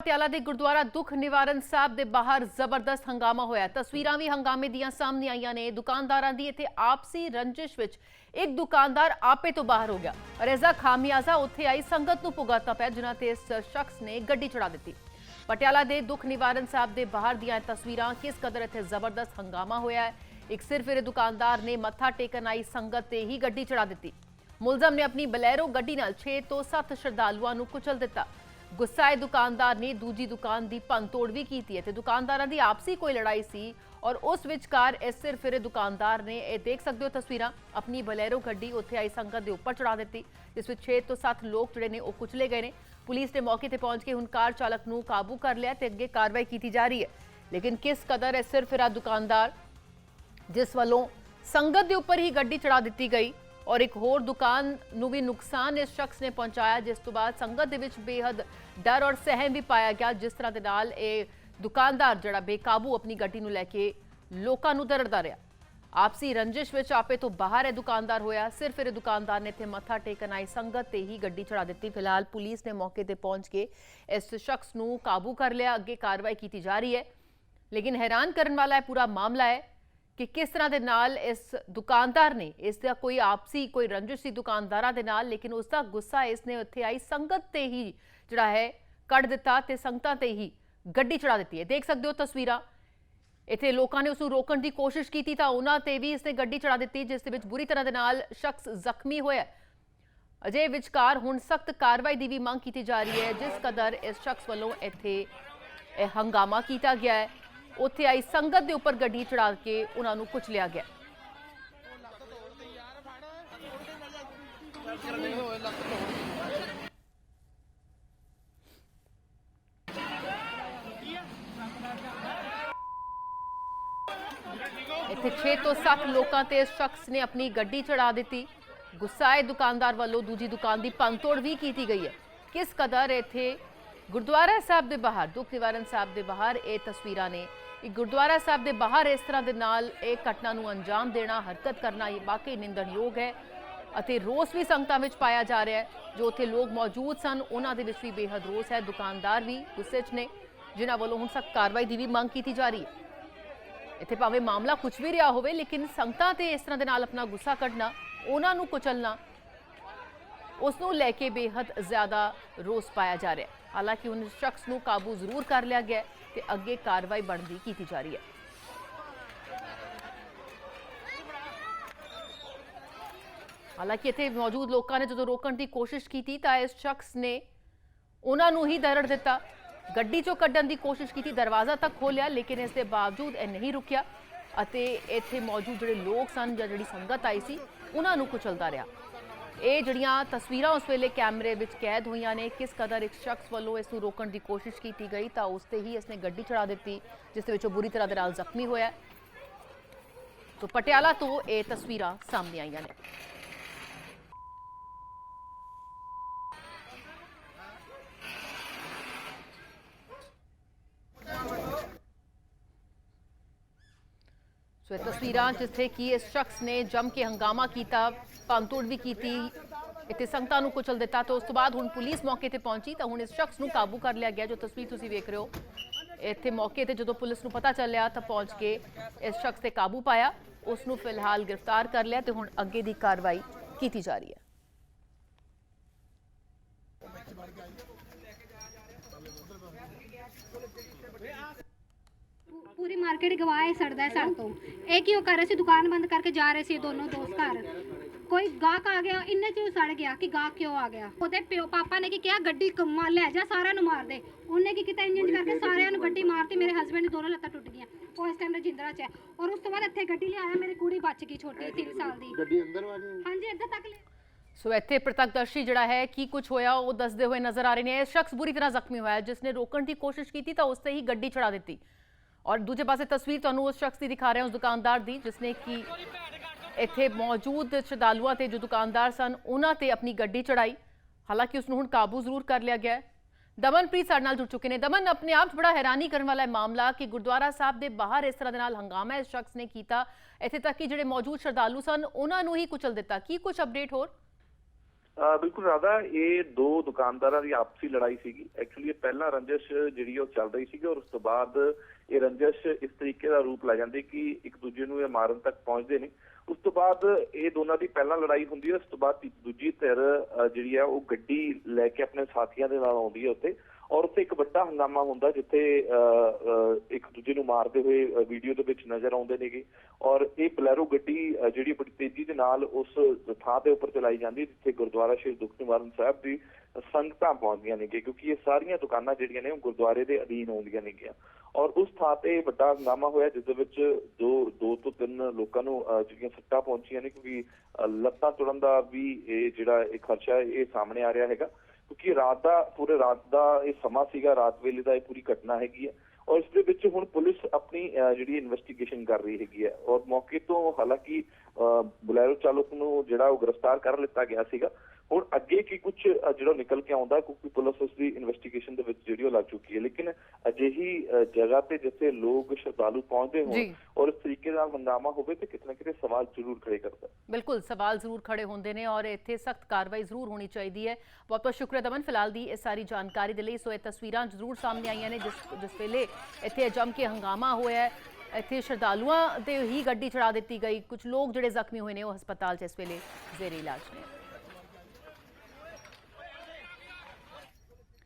ਪਟਿਆਲਾ ਦੇ ਗੁਰਦੁਆਰਾ ਦੁੱਖ ਨਿਵਾਰਨ ਸਾਹਿਬ ਦੇ ਬਾਹਰ ਜ਼ਬਰਦਸਤ ਹੰਗਾਮਾ ਹੋਇਆ ਤਸਵੀਰਾਂ ਵੀ ਹੰਗਾਮੇ ਦੀਆਂ ਸਾਹਮਣੇ ਆਈਆਂ ਨੇ। ਦੁਕਾਨਦਾਰਾਂ ਦੀ ਇੱਥੇ ਆਪਸੀ ਰੰਜਿਸ਼ ਵਿੱਚ ਇੱਕ ਦੁਕਾਨਦਾਰ ਆਪੇ ਤੋਂ ਬਾਹਰ ਹੋ ਗਿਆ। ਔਰ ਇਸ ਖਾਮਿਆਜ਼ਾ ਉੱਥੇ ਆਈ, ਸੰਗਤ ਨੂੰ ਭੁਗਤਣਾ ਪਿਆ, ਜਿਨ੍ਹਾਂ ਤੇ ਇਸ ਸ਼ਖਸ ਨੇ ਗੱਡੀ ਚੜਾ ਦਿੱਤੀ। ਪਟਿਆਲਾ ਦੇ ਦੁੱਖ ਨਿਵਾਰਨ ਸਾਹਿਬ ਦੇ ਬਾਹਰ ਦੀਆਂ ਤਸਵੀਰਾਂ, ਕਿਸ ਕਦਰ ਇੱਥੇ ਜ਼ਬਰਦਸਤ ਹੰਗਾਮਾ ਹੋਇਆ ਹੈ? ਇੱਕ ਸਿਰਫ ਇਹ ਦੁਕਾਨਦਾਰ ਨੇ ਮੱਥਾ ਟੇਕਣ ਆਈ, ਸੰਗਤ ਤੇ ਹੀ ਗੱਡੀ ਚੜਾ ਦਿੱਤੀ। ਮੁਲਜ਼ਮ ਨੇ ਆਪਣੀ ਬਲੈਰੋ ਗੱਡੀ ਨਾਲ 6 ਤੋਂ 7 ਸ਼ਰਧਾਲੂਆਂ ਨੂੰ ਕੁਚਲ ਦਿੱਤਾ। ਗੁੱਸਾਏ ਦੁਕਾਨਦਾਰ ਨੇ, ਦੂਜੀ ਦੁਕਾਨ ਦੀ ਭੰਨਤੋੜ ਵੀ ਕੀਤੀ ਹੈ ਤੇ ਦੁਕਾਨਦਾਰਾਂ ਦੀ ਆਪਸੀ ਕੋਈ ਲੜਾਈ ਸੀ ਔਰ ਉਸ ਵਿਚਕਾਰ ਇਸ ਸਿਰਫ ਇਹ ਦੁਕਾਨਦਾਰ ਨੇ ਇਹ ਦੇਖ ਸਕਦੇ ਹੋ ਤਸਵੀਰਾਂ, ਆਪਣੀ ਬਲੈਰੋ ਗੱਡੀ ਉੱਥੇ ਆਈ ਸੰਗਤ ਦੇ ਉੱਪਰ ਚੜਾ ਦਿੱਤੀ, ਜਿਸ ਵਿੱਚ 6 ਤੋਂ 7 ਲੋਕ ਜਿਹੜੇ ਨੇ ਉਹ ਕੁਚਲੇ ਗਏ ਨੇ। ਪੁਲਿਸ ਨੇ ਮੌਕੇ ਤੇ ਪਹੁੰਚ ਕੇ ਹੁਣ ਕਾਰ ਚਾਲਕ ਨੂੰ ਕਾਬੂ ਕਰ ਲਿਆ ਤੇ ਅੱਗੇ ਕਾਰਵਾਈ ਕੀਤੀ ਜਾ ਰਹੀ ਹੈ। ਲੇਕਿਨ ਕਿਸ ਕਦਰ ਇਹ ਸਿਰ ਫਿਰਾ ਦੁਕਾਨਦਾਰ, ਜਿਸ ਵੱਲੋਂ ਸੰਗਤ ਦੇ ਉੱਪਰ ਹੀ ਗੱਡੀ ਚੜਾ ਦਿੱਤੀ ਗਈ ਔਰ ਇੱਕ ਹੋਰ ਦੁਕਾਨ ਨੂੰ ਵੀ ਨੁਕਸਾਨ ਇਸ ਸ਼ਖਸ ਨੇ ਪਹੁੰਚਾਇਆ, ਜਿਸ ਤੋਂ ਬਾਅਦ ਸੰਗਤ ਦੇ ਵਿੱਚ ਬੇਹੱਦ ਡਰ ਔਰ ਸਹਿਮ ਵੀ ਪਾਇਆ ਗਿਆ, ਜਿਸ ਤਰ੍ਹਾਂ ਦੇ ਨਾਲ ਇਹ ਦੁਕਾਨਦਾਰ ਜਿਹੜਾ ਬੇਕਾਬੂ ਆਪਣੀ ਗੱਡੀ ਨੂੰ ਲੈ ਕੇ ਲੋਕਾਂ ਨੂੰ ਦਰੜਦਾ ਰਿਹਾ। ਆਪਸੀ ਰੰਜਿਸ਼ ਵਿੱਚ ਆਪੇ ਤੋਂ ਬਾਹਰ ਇਹ ਦੁਕਾਨਦਾਰ ਹੋਇਆ। ਸਿਰਫ ਇਹ ਦੁਕਾਨਦਾਰ ਨੇ ਇੱਥੇ ਮੱਥਾ ਟੇਕਣ ਆਈ ਸੰਗਤ ਤੇ ਹੀ ਗੱਡੀ ਚੜਾ ਦਿੱਤੀ। ਫਿਲਹਾਲ ਪੁਲਿਸ ਨੇ ਮੌਕੇ ਤੇ ਪਹੁੰਚ ਕੇ ਇਸ ਸ਼ਖਸ ਨੂੰ ਕਾਬੂ ਕਰ ਲਿਆ। ਅੱਗੇ ਕਾਰਵਾਈ ਕੀਤੀ ਜਾ ਰਹੀ ਹੈ। ਲੇਕਿਨ ਹੈਰਾਨ ਕਰਨ ਵਾਲਾ ਇਹ ਪੂਰਾ ਮਾਮਲਾ ਹੈ ਕਿ ਕਿਸ ਤਰ੍ਹਾਂ ਦੇ ਨਾਲ ਇਸ ਦੁਕਾਨਦਾਰ ਨੇ, ਇਸ ਦਾ ਕੋਈ ਆਪਸੀ, ਕੋਈ ਰੰਜਿਸ਼ ਸੀ ਦੁਕਾਨਦਾਰਾਂ ਦੇ ਨਾਲ, ਲੇਕਿਨ ਉਸ ਦਾ ਗੁੱਸਾ ਇਸ ਨੇ ਉੱਥੇ ਆਈ ਸੰਗਤ ਤੇ ਹੀ ਜਿਹੜਾ ਹੈ ਕੱਢ ਦਿੱਤਾ ਤੇ ਸੰਗਤਾਂ ਤੇ ਹੀ ਗੱਡੀ ਚੜਾ ਦਿੱਤੀ ਹੈ। ਦੇਖ ਸਕਦੇ ਹੋ ਤਸਵੀਰਾਂ। ਇੱਥੇ ਲੋਕਾਂ ਨੇ ਉਸ ਨੂੰ ਰੋਕਣ ਦੀ ਕੋਸ਼ਿਸ਼ ਕੀਤੀ ਤਾਂ ਉਹਨਾਂ ਤੇ ਵੀ ਇਸਨੇ ਗੱਡੀ ਚੜਾ ਦਿੱਤੀ, ਜਿਸ ਦੇ ਵਿੱਚ ਬੁਰੀ ਤਰ੍ਹਾਂ ਦੇ ਨਾਲ ਸ਼ਖਸ ਜ਼ਖਮੀ ਹੋਇਆ ਹੈ। ਅਜੇ ਵਿਚਕਾਰ ਹੁਣ ਸਖਤ ਕਾਰਵਾਈ ਦੀ ਵੀ ਮੰਗ ਕੀਤੀ ਜਾ ਰਹੀ ਹੈ, ਜਿਸ ਕਦਰ ਇਸ ਸ਼ਖਸ ਵੱਲੋਂ ਇੱਥੇ ਇਹ ਹੰਗਾਮਾ ਕੀਤਾ ਗਿਆ ਹੈ। ਉੱਥੇ ਆਈ ਸੰਗਤ ਦੇ ਉੱਪਰ ਗੱਡੀ ਚੜਾ ਕੇ ਉਹਨਾਂ ਨੂੰ ਕੁਚਲਿਆ ਗਿਆ। ਇੱਥੇ 6 ਤੋਂ 7 ਲੋਕਾਂ ਤੇ ਇਸ ਸ਼ਖਸ ਨੇ ਆਪਣੀ ਗੱਡੀ ਚੜਾ ਦਿੱਤੀ। ਗੁੱਸਾਏ ਦੁਕਾਨਦਾਰ ਵੱਲੋਂ ਦੂਜੀ ਦੁਕਾਨ ਦੀ ਭੰਨਤੋੜ ਵੀ ਕੀਤੀ ਗਈ ਹੈ। ਕਿਸ ਕਦਰ ਇੱਥੇ ਗੁਰਦੁਆਰਾ ਸਾਹਿਬ ਦੇ ਬਾਹਰ, ਦੁੱਖ ਨਿਵਾਰਨ ਸਾਹਿਬ ਦੇ ਬਾਹਰ ਇਹ ਤਸਵੀਰਾਂ ਨੇ ਇਹ ਗੁਰਦੁਆਰਾ ਸਾਹਿਬ ਦੇ ਬਾਹਰ ਇਸ ਤਰ੍ਹਾਂ ਦੇ ਨਾਲ ਇਹ ਘਟਨਾ ਨੂੰ ਅੰਜਾਮ ਦੇਣਾ, ਹਰਕਤ ਕਰਨਾ, ਇਹ ਵਾਕਈ ਨਿੰਦਣਯੋਗ ਹੈ ਅਤੇ ਰੋਸ ਵੀ ਸੰਗਤਾਂ ਵਿੱਚ ਪਾਇਆ ਜਾ ਰਿਹਾ ਹੈ, ਜੋ ਉੱਥੇ ਲੋਕ ਮੌਜੂਦ ਸਨ, ਉਹਨਾਂ ਦੇ ਵਿੱਚ ਵੀ ਬੇਹੱਦ ਰੋਸ ਹੈ, ਦੁਕਾਨਦਾਰ ਵੀ ਗੁੱਸੇ 'ਚ ਨੇ, ਜਿਨ੍ਹਾਂ ਵੱਲੋਂ ਹੁਣ ਸਖਤ ਕਾਰਵਾਈ ਦੀ ਵੀ ਮੰਗ ਕੀਤੀ ਜਾ ਰਹੀ ਹੈ। ਇੱਥੇ ਭਾਵੇਂ ਮਾਮਲਾ ਕੁਝ ਵੀ ਰਿਹਾ ਹੋਵੇ, ਲੇਕਿਨ ਸੰਗਤਾਂ ਤੇ ਇਸ ਤਰ੍ਹਾਂ ਦੇ ਨਾਲ ਆਪਣਾ ਗੁੱਸਾ ਕੱਢਣਾ, ਉਹਨਾਂ ਨੂੰ ਕੁਚਲਣਾ, ਉਸ ਨੂੰ ਲੈ ਕੇ ਬੇਹੱਦ ਜ਼ਿਆਦਾ ਰੋਸ ਪਾਇਆ ਜਾ ਰਿਹਾ ਹੈ। ਹਾਲਾਂਕਿ ਹੁਣ ਸ਼ਖਸ ਨੂੰ ਕਾਬੂ ਜ਼ਰੂਰ ਕਰ ਲਿਆ ਗਿਆ ਹੈ। ਤੇ ਅੱਗੇ ਕਾਰਵਾਈ ਬਣਦੀ ਕੀਤੀ ਜਾ ਰਹੀ ਹੈ। ਹਾਲਾਂਕਿ ਇੱਥੇ ਮੌਜੂਦ ਲੋਕਾਂ ਨੇ ਜਦੋਂ ਰੋਕਣ ਦੀ ਕੋਸ਼ਿਸ਼ ਕੀਤੀ ਤਾਂ ਇਸ ਸ਼ਖਸ ਨੇ ਉਹਨਾਂ ਨੂੰ ਹੀ ਦਰੜ ਦਿੱਤਾ। ਗੱਡੀ ਚੋਂ ਕੱਢਣ ਦੀ ਕੋਸ਼ਿਸ਼ ਕੀਤੀ, ਦਰਵਾਜ਼ਾ ਤੱਕ ਖੋਲਿਆ ਲੇਕਿਨ ਇਸ ਦੇ ਬਾਵਜੂਦ ਇਹ ਨਹੀਂ ਰੁਕਿਆ ਅਤੇ ਇੱਥੇ ਮੌਜੂਦ ਜਿਹੜੇ ਲੋਕ ਸਨ ਜਾਂ ਜਿਹੜੀ ਸੰਗਤ ਆਈ ਸੀ, ਉਹਨਾਂ ਨੂੰ ਕੁਚਲਦਾ ਰਿਹਾ। ਇਹ ਜਿਹੜੀਆਂ ਤਸਵੀਰਾਂ ਉਸ ਵੇਲੇ ਕੈਮਰੇ ਵਿੱਚ ਕੈਦ ਹੋਈਆਂ ਨੇ, ਕਿਸ ਕਦਰ ਇੱਕ ਸ਼ਖਸ ਵੱਲੋਂ ਇਸ ਨੂੰ ਰੋਕਣ ਦੀ ਕੋਸ਼ਿਸ਼ ਕੀਤੀ ਗਈ, ਤਾਂ ਉਸ ਤੇ ਹੀ ਇਸਨੇ ਗੱਡੀ ਚੜਾ ਦਿੱਤੀ, ਜਿਸ ਦੇ ਵਿੱਚ ਉਹ ਬੁਰੀ ਤਰ੍ਹਾਂ ਦੇ ਨਾਲ ਜ਼ਖਮੀ ਹੋਇਆ ਤੋ ਪਟਿਆਲਾ ਤੋਂ ਇਹ ਤਸਵੀਰਾਂ ਸਾਹਮਣੇ ਆਈਆਂ ਨੇ। ਸੋ ਇਹ ਤਸਵੀਰਾਂ ਜਿੱਥੇ ਕਿ ਇਸ ਸ਼ਖਸ ਨੇ ਜੰਮ ਕੇ ਹੰਗਾਮਾ ਕੀਤਾ, ਭੰਨਤੋੜ ਵੀ ਕੀਤੀ, ਇੱਥੇ ਸੰਗਤਾਂ ਨੂੰ ਕੁਚਲ ਦਿੱਤਾ। ਤੇ ਉਸ ਤੋਂ ਬਾਅਦ ਹੁਣ ਪੁਲਿਸ ਮੌਕੇ ਤੇ ਪਹੁੰਚੀ ਤਾਂ ਹੁਣ ਇਸ ਸ਼ਖਸ ਨੂੰ ਕਾਬੂ ਕਰ ਲਿਆ ਗਿਆ, ਜੋ ਤਸਵੀਰ ਤੁਸੀਂ ਵੇਖ ਰਹੇ ਹੋ। ਇੱਥੇ ਮੌਕੇ ਤੇ ਜਦੋਂ ਪੁਲਿਸ ਨੂੰ ਪਤਾ ਚੱਲਿਆ ਤਾਂ ਪਹੁੰਚ ਕੇ ਇਸ ਸ਼ਖਸ ਤੇ ਕਾਬੂ ਪਾਇਆ। ਉਸ ਨੂੰ ਫਿਲਹਾਲ ਗ੍ਰਿਫਤਾਰ ਕਰ ਲਿਆ ਤੇ ਹੁਣ ਅੱਗੇ ਦੀ ਕਾਰਵਾਈ ਕੀਤੀ ਜਾ ਰਹੀ ਹੈ। ਪੂਰੀ ਮਾਰਕੀਟ ਗਵਾਏ ਸੜਦਾ ਹੈ ਸਾਡੇ ਤੋਂ। ਇਹ ਕਿਉਂ ਕਰ ਰਹੇ ਸੀ? ਦੁਕਾਨ ਬੰਦ ਕਰਕੇ ਜਾ ਰਹੇ ਸੀ ਇਹ ਦੋਨੋਂ ਦੋਸਤ ਘਰ। ਕੋਈ ਗਾਹਕ ਆ ਗਿਆ ਇੰਨੇ ਚ ਸੜ ਗਿਆ ਕਿ ਗਾਹਕ ਕਿਉਂ ਆ ਗਿਆ? ਉਹਦੇ ਪਿਓ ਪਾਪਾ ਨੇ ਕੀ ਕਿਹਾ? ਗੱਡੀ ਕੰਮਾ ਲੈ ਜਾ ਸਾਰਿਆਂ ਨੂੰ ਮਾਰ ਦੇ। ਉਹਨੇ ਕੀ ਕੀਤਾ? ਇੰਜਨ ਕਰਕੇ ਸਾਰਿਆਂ ਨੂੰ ਗੱਡੀ ਮਾਰਤੀ ਮੇਰੇ ਹਸਬੰਡ ਦੀ ਦੋਨੋਂ ਲੱਤਾਂ ਟੁੱਟ ਗਈਆਂ। ਉਹ ਇਸ ਟਾਈਮ ਰਜਿੰਦਰਾ ਚ ਹੈ। ਔਰ ਉਸ ਤੋਂ ਬਾਅਦ ਇੱਥੇ ਗੱਡੀ ਲਿਆਇਆ ਮੇਰੀ ਕੁੜੀ ਬਚ ਗਈ ਛੋਟੀ 3 ਸਾਲ ਦੀ। ਗੱਡੀ ਅੰਦਰ ਵਾਲੀ ਹਾਂਜੀ ਇੱਧਰ ਤੱਕ ਲੈ ਸੋ ਇੱਥੇ ਪ੍ਰਤੱਖਦਰਸ਼ੀ ਜਿਹੜਾ ਹੈ ਕੀ ਕੁਝ ਹੋਇਆ ਉਹ ਦੱਸਦੇ ਹੋਏ ਨਜ਼ਰ ਆ ਰਹੇ ਨੇ। ਇਹ ਸ਼ਖਸ ਬੁਰੀ ਤਰ੍ਹਾਂ ਜ਼ਖਮੀ ਹੋਇਆ। ਜਿਸ ਨੇ ਰੋਕਣ ਦੀ ਕੋਸ਼ਿਸ਼ ਕੀਤੀ ਤਾਂ ਉਸ ਤੇ ਹੀ ਗੱਡੀ ਚੜਾ ਦਿੱਤੀ। ਔਰ ਦੂਜੇ ਪਾਸੇ ਤਸਵੀਰ ਤੁਹਾਨੂੰ ਉਸ ਸ਼ਖਸ ਦੀ ਦਿਖਾ ਰਹੇ ਹਾਂ, ਉਸ ਦੁਕਾਨਦਾਰ ਦੀ, ਜਿਸ ਕਿ ਇੱਥੇ ਮੌਜੂਦ ਸ਼ਰਧਾਲੂਆਂ ਤੇ ਜੋ ਦੁਕਾਨਦਾਰ ਸਨ, ਉਹਨਾਂ ਤੇ ਆਪਣੀ ਗੱਡੀ ਚੜਾਈ। ਹਾਲਾਂਕਿ ਉਸ ਨੂੰ ਹੁਣ ਕਾਬੂ ਜ਼ਰੂਰ ਕਰ ਲਿਆ ਗਿਆ ਹੈ। ਦਮਨਪ੍ਰੀਤ ਸਾਡੇ ਨਾਲ ਜੁੜ ਚੁੱਕੇ ਨੇ। ਦਮਨ, ਆਪਣੇ ਆਪ 'ਚ ਬੜਾ ਹੈਰਾਨੀ ਕਰਨ ਵਾਲਾ ਇਹ ਮਾਮਲਾ ਕਿ ਗੁਰਦੁਆਰਾ ਸਾਹਿਬ ਦੇ ਬਾਹਰ ਇਸ ਤਰ੍ਹਾਂ ਦੇ ਨਾਲ ਹੰਗਾਮਾ ਇਸ ਸ਼ਖਸ ਨੇ ਕੀਤਾ। ਇੱਥੇ ਤੱਕ ਕਿ ਜਿਹੜੇ ਮੌਜੂਦ ਸ਼ਰਧਾਲੂ ਸਨ, ਉਹਨਾਂ ਨੂੰ ਹੀ ਕੁਚਲ ਦਿੱਤਾ। ਕੀ ਕੁਝ ਅਪਡੇਟ ਹੋਰ? ਬਿਲਕੁਲ ਰਾਦਾ ਇਹ ਦੋ ਦੁਕਾਨਦਾਰਾਂ ਦੀ ਆਪਸੀ ਲੜਾਈ ਸੀਗੀ। ਐਕਚੁਅਲੀ ਇਹ ਪਹਿਲਾਂ ਰੰਜਿਸ਼ ਜਿਹੜੀ ਉਹ ਚੱਲ ਰਹੀ ਸੀਗੀ ਔਰ ਉਸ ਤੋਂ ਬਾਅਦ ਇਹ ਰੰਜਸ਼ ਇਸ ਤਰੀਕੇ ਦਾ ਰੂਪ ਲੈ ਜਾਂਦੀ ਕਿ ਇੱਕ ਦੂਜੇ ਨੂੰ ਇਹ ਮਾਰਨ ਤੱਕ ਪਹੁੰਚਦੇ ਨੇ। ਉਸ ਤੋਂ ਬਾਅਦ ਇਹ ਦੋਨਾਂ ਦੀ ਪਹਿਲਾਂ ਲੜਾਈ ਹੁੰਦੀ ਹੈ ਉਸ ਤੋਂ ਬਾਅਦ ਤੀ- ਦੂਜੀ ਧਿਰ ਅਹ ਜਿਹੜੀ ਹੈ ਉਹ ਗੱਡੀ ਲੈ ਕੇ ਆਪਣੇ ਸਾਥੀਆਂ ਦੇ ਨਾਲ ਆਉਂਦੀ ਹੈ ਉੱਥੇ ਔਰ ਉੱਥੇ ਇੱਕ ਵੱਡਾ ਹੰਗਾਮਾ ਹੁੰਦਾ ਜਿੱਥੇ ਅਹ, ਇੱਕ ਦੂਜੇ ਨੂੰ ਮਾਰਦੇ ਹੋਏ ਵੀਡੀਓ ਦੇ ਵਿੱਚ ਨਜ਼ਰ ਆਉਂਦੇ ਨੇਗੇ ਔਰ ਇਹ ਬਲੈਰੋ ਗੱਡੀ ਅਹ, ਜਿਹੜੀ ਬੜੀ ਤੇਜ਼ੀ ਦੇ ਨਾਲ ਉਸ ਥਾਂ ਦੇ ਉੱਪਰ ਚਲਾਈ ਜਾਂਦੀ ਹੈ ਜਿੱਥੇ ਗੁਰਦੁਆਰਾ ਸ਼੍ਰੀ ਦੁੱਖ ਨਿਵਾਰਨ ਸਾਹਿਬ ਦੀ ਸੰਗਤਾਂ ਪਹੁੰਚਦੀਆਂ ਨੇਗੇ ਕਿਉਂਕਿ ਇਹ ਸਾਰੀਆਂ ਦੁਕਾਨਾਂ ਜਿਹੜੀਆਂ ਨੇ ਉਹ ਗੁਰਦੁਆਰੇ ਦੇ ਅਧੀਨ ਆਉਂਦੀਆਂ ਨੇਗੀਆਂ ਔਰ ਉਸ ਥਾਂ ਤੇ ਵੱਡਾ ਹੰਗਾਮਾ ਹੋਇਆ ਜਿਸ ਦੇ ਵਿੱਚ ਦੋ ਦੋ ਤੋਂ ਤਿੰਨ ਲੋਕਾਂ ਨੂੰ ਜਿਹੜੀਆਂ ਸੱਟਾਂ ਪਹੁੰਚੀਆਂ ਨੇ ਕਿਉਂਕਿ ਲੱਤਾਂ ਤੋੜਨ ਦਾ ਵੀ ਇਹ ਜਿਹੜਾ ਇਹ ਖਰਚਾ ਇਹ ਸਾਹਮਣੇ ਆ ਰਿਹਾ ਹੈਗਾ। ਕਿਉਂਕਿ ਰਾਤ ਦਾ ਪੂਰੇ ਰਾਤ ਦਾ ਇਹ ਸਮਾਂ ਸੀਗਾ ਰਾਤ ਵੇਲੇ ਦਾ ਇਹ ਪੂਰੀ ਘਟਨਾ ਹੈਗੀ ਹੈ। ਔਰ ਇਸ ਦੇ ਵਿੱਚ ਹੁਣ ਪੁਲਿਸ ਆਪਣੀ ਅਹ, ਜਿਹੜੀ ਇਨਵੈਸਟੀਗੇਸ਼ਨ ਕਰ ਰਹੀ ਹੈਗੀ ਹੈ। ਔਰ ਮੌਕੇ ਤੋਂ ਹਾਲਾਂਕਿ ਬੁਲੈਰੋ ਚਾਲਕ ਨੂੰ ਜਿਹੜਾ ਉਹ ਗ੍ਰਿਫਤਾਰ ਕਰ ਲਿੱਤਾ ਗਿਆ ਸੀਗਾ। ਹੁਣ ਅੱਗੇ ਕੀ ਕੁਝ ਜਿਹੜਾ ਨਿਕਲ ਕੇ ਆਉਂਦਾ ਕਿਉਂਕਿ ਪੁਲਿਸ ਉਸ ਦੀ ਇਨਵੈਸਟੀਗੇਸ਼ਨ ਦੇ ਵਿੱਚ ਜਿਹੜੀ ਉਹ ਲੱਗ ਚੁੱਕੀ ਹੈ। ਲੇਕਿਨ ਅਜਿਹੀ ਜਗ੍ਹਾ ਤੇ ਜਿੱਥੇ ਲੋਕ ਸ਼ਰਧਾਲੂ ਪਹੁੰਚਦੇ ਹੋਣ। ਔਰ ਇਸ ਤਰੀਕੇ ਦਾ ਹੰਗਾਮਾ ਹੋਵੇ ਤੇ ਕਿਤੇ ਨਾ ਕਿਤੇ ਸਵਾਲ ਜ਼ਰੂਰ ਖੜੇ ਕਰਦਾ। ਬਿਲਕੁਲ ਸਵਾਲ ਜ਼ਰੂਰ ਖੜੇ ਹੁੰਦੇ ਨੇ ਔਰ ਇੱਥੇ ਸਖਤ ਕਾਰਵਾਈ ਜ਼ਰੂਰ ਹੋਣੀ ਚਾਹੀਦੀ ਹੈ। ਬਹੁਤ ਬਹੁਤ ਸ਼ੁਕਰੀਆ ਦਮਨ ਫਿਲਹਾਲ ਦੀ ਇਹ ਸਾਰੀ ਜਾਣਕਾਰੀ ਦੇ ਲਈ। ਸੋ ਇਹ ਤਸਵੀਰਾਂ ਜ਼ਰੂਰ ਸਾਹਮਣੇ ਆਈਆਂ ਨੇ ਜਿਸ ਜਿਸ ਵੇਲੇ ਇੱਥੇ ਜੰਮ ਕੇ ਹੰਗਾਮਾ ਹੋਇਆ ਹੈ। ਇੱਥੇ ਸ਼ਰਧਾਲੂਆਂ ਤੇ ਹੀ ਗੱਡੀ ਚੜਾ ਦਿੱਤੀ ਗਈ। ਕੁਝ ਲੋਕ ਜਿਹੜੇ ਜ਼ਖਮੀ ਹੋਏ ਨੇ ਉਹ ਹਸਪਤਾਲ 'ਚ ਇਸ ਵੇਲੇ ਜ਼ੇਰੇ ਇਲਾਜ ਨੇ।